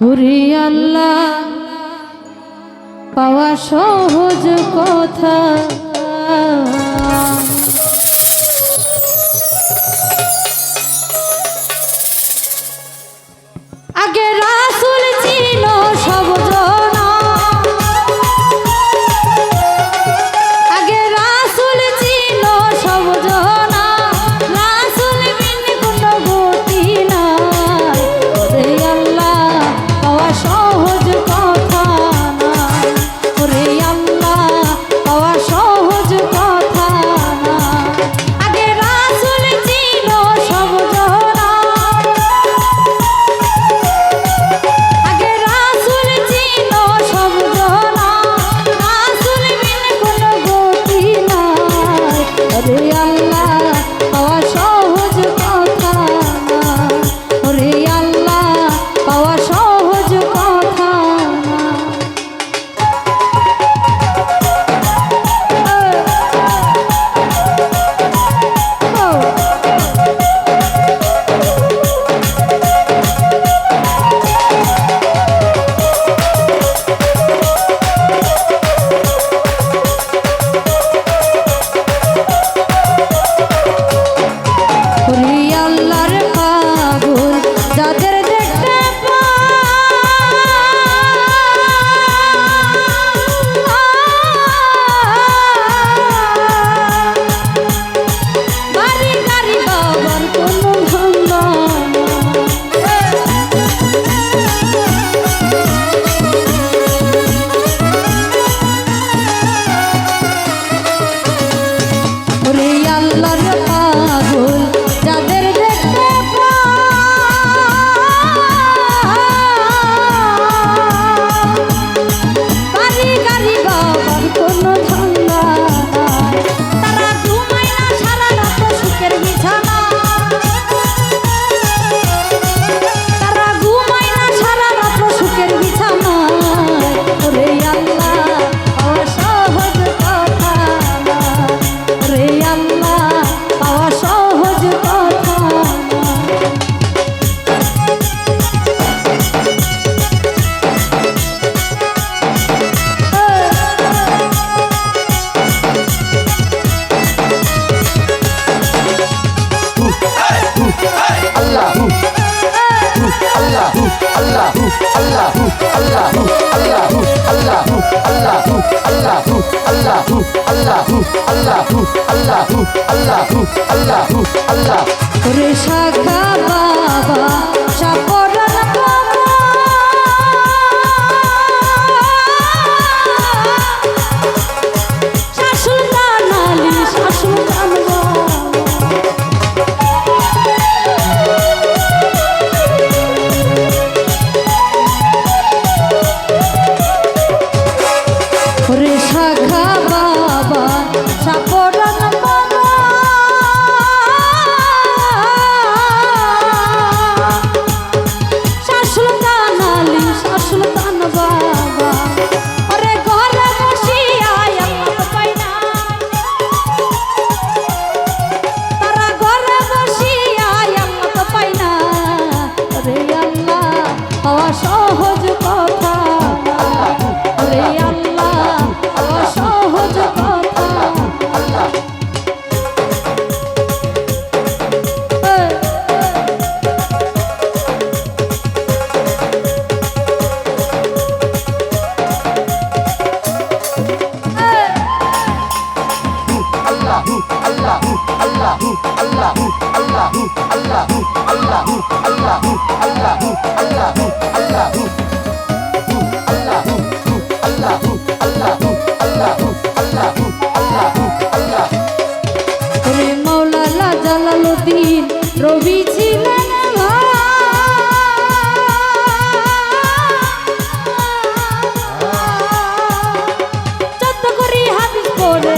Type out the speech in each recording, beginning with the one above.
ওরে আল্লাহ পাওয়া সহজ কথা। সহজ Allahu Allahu Allahu Allahu Allahu Allahu Allahu Allahu Allah Kore shakha baba shaporana Jalaluddin রবি ছিলেন চত্ত করি হাত করে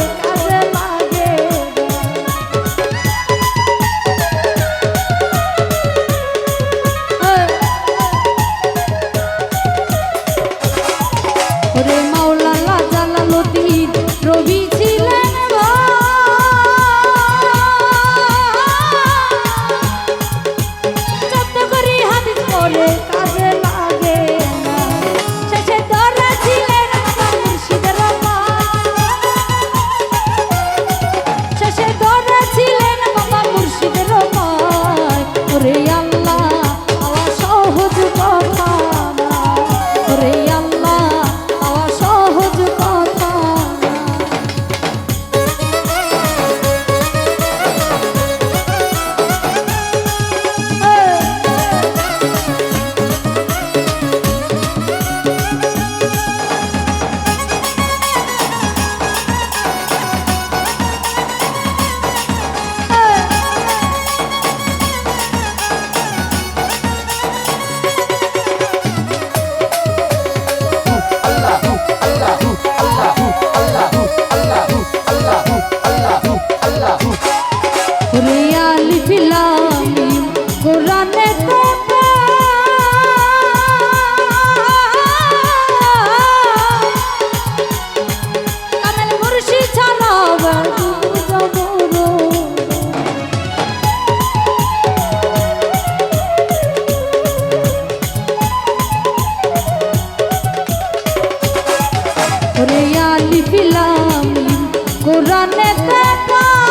থাকো